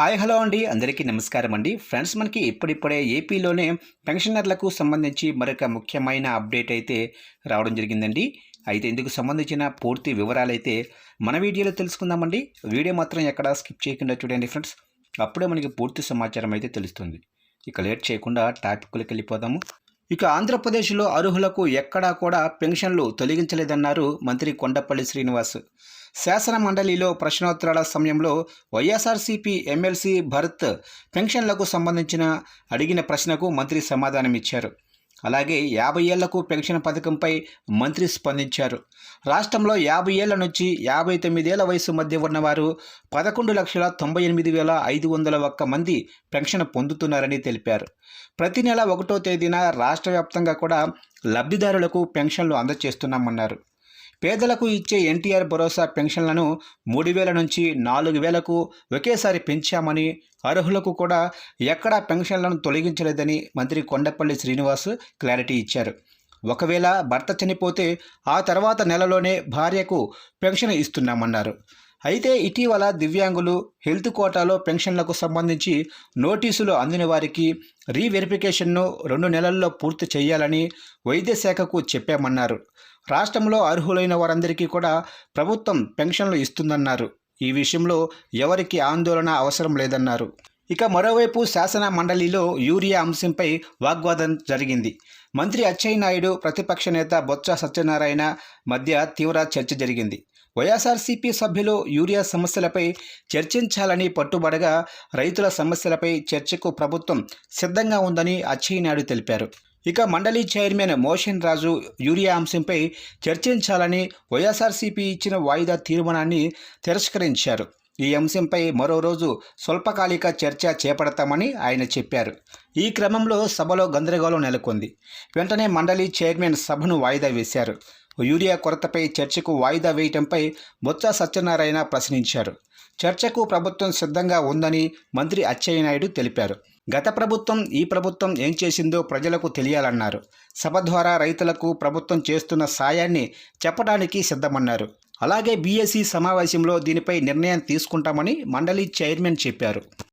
Hi hello అండి. అందరికీ నమస్కారం అండి. ఫ్రెండ్స్ మనకి ఇప్పుడిప్పుడే ఏపీలోనే పెన్షనర్లకు సంబంధించి మరొక ముఖ్యమైన అప్డేట్ అయితే రావడం జరిగిందండి. అయితే ఇందుకు సంబంధించిన పూర్తి వివరాలు అయితే మన వీడియోలో తెలుసుకుందామండి. వీడియో మాత్రం ఎక్కడా స్కిప్ చేయకుండా చూడండి ఫ్రెండ్స్. అప్పుడే మనకి పూర్తి సమాచారం అయితే తెలుస్తుంది. ఇక లేట్ చేయకుండా టాపిక్లకు వెళ్ళిపోదాము. ఇక ఆంధ్రప్రదేశ్లో అర్హులకు ఎక్కడా కూడా పెన్షన్లు తొలగించలేదన్నారు మంత్రి కొండపల్లి శ్రీనివాస్. శాసన మండలిలో ప్రశ్నోత్తరాల సమయంలో వైఎస్ఆర్సీపీ ఎమ్మెల్సీ భరత్ పెన్షన్లకు సంబంధించిన అడిగిన ప్రశ్నకు మంత్రి సమాధానం ఇచ్చారు అలాగే యాభై ఏళ్ళకు పెన్షన్ పథకంపై మంత్రి స్పందించారు. రాష్ట్రంలో యాభై ఏళ్ళ నుంచి యాభై తొమ్మిదేళ్ళ వయసు మధ్య ఉన్నవారు పదకొండు లక్షల తొంభై ఎనిమిది వేల ఐదు వందల ఒక్క మంది పెన్షన్ పొందుతున్నారని తెలిపారు. ప్రతి నెల ఒకటో తేదీన రాష్ట్ర వ్యాప్తంగా కూడా లబ్ధిదారులకు పెన్షన్లు అందజేస్తున్నామన్నారు. పేదలకు ఇచ్చే ఎన్టీఆర్ భరోసా పెన్షన్లను మూడు వేల నుంచి నాలుగు వేలకు ఒకేసారి పెంచామని అర్హులకు కూడా ఎక్కడా పెన్షన్లను తొలగించలేదని మంత్రి కొండపల్లి శ్రీనివాస్ క్లారిటీ ఇచ్చారు. ఒకవేళ భర్త చనిపోతే ఆ తర్వాత నెలలోనే భార్యకు పెన్షన్ ఇస్తున్నామన్నారు. అయితే ఇటీవల దివ్యాంగులు హెల్త్ కోటాలో పెన్షన్లకు సంబంధించి నోటీసులు అందిన వారికి రీవెరిఫికేషన్ను రెండు నెలల్లో పూర్తి చేయాలని వైద్య శాఖకు చెప్పామన్నారు. రాష్ట్రంలో అర్హులైన వారందరికీ కూడా ప్రభుత్వం పెన్షన్లు ఇస్తుందన్నారు. ఈ విషయంలో ఎవరికి ఆందోళన అవసరం లేదన్నారు. ఇక మరోవైపు శాసన మండలిలో యూరియా అంశంపై వాగ్వాదం జరిగింది. మంత్రి అచ్చెన్నాయుడు ప్రతిపక్ష నేత బొత్స సత్యనారాయణ మధ్య తీవ్ర చర్చ జరిగింది. వైఎస్ఆర్సీపీ సభ్యులు యూరియా సమస్యలపై చర్చించాలని పట్టుబడగా రైతుల సమస్యలపై చర్చకు ప్రభుత్వం సిద్ధంగా ఉందని అచ్చెన్నాయుడు తెలిపారు. ఇక మండలి చైర్మన్ మోషన్ రాజు యూరియా అంశంపై చర్చించాలని వైఎస్ఆర్సీపీ ఇచ్చిన వాయిదా తీర్మానాన్ని తిరస్కరించారు. ఈ అంశంపై మరో రోజు స్వల్పకాలిక చర్చ చేపడతామని ఆయన చెప్పారు. ఈ క్రమంలో సభలో గందరగోళం నెలకొంది. వెంటనే మండలి చైర్మన్ సభను వాయిదా వేశారు. యూరియా కొరతపై చర్చకు వాయిదా వేయటంపై బొత్స సత్యనారాయణ ప్రశ్నించారు. చర్చకు ప్రభుత్వం సిద్ధంగా ఉందని మంత్రి అచ్చయ్యనాయుడు తెలిపారు. గత ప్రభుత్వం ఈ ప్రభుత్వం ఏం చేసిందో ప్రజలకు తెలియాలన్నారు. సభ ద్వారా రైతులకు ప్రభుత్వం చేస్తున్న సాయాన్ని చెప్పడానికి సిద్ధమన్నారు. అలాగే బీఎస్సీ సమావేశంలో దీనిపై నిర్ణయం తీసుకుంటామని మండలి చైర్మన్ చెప్పారు.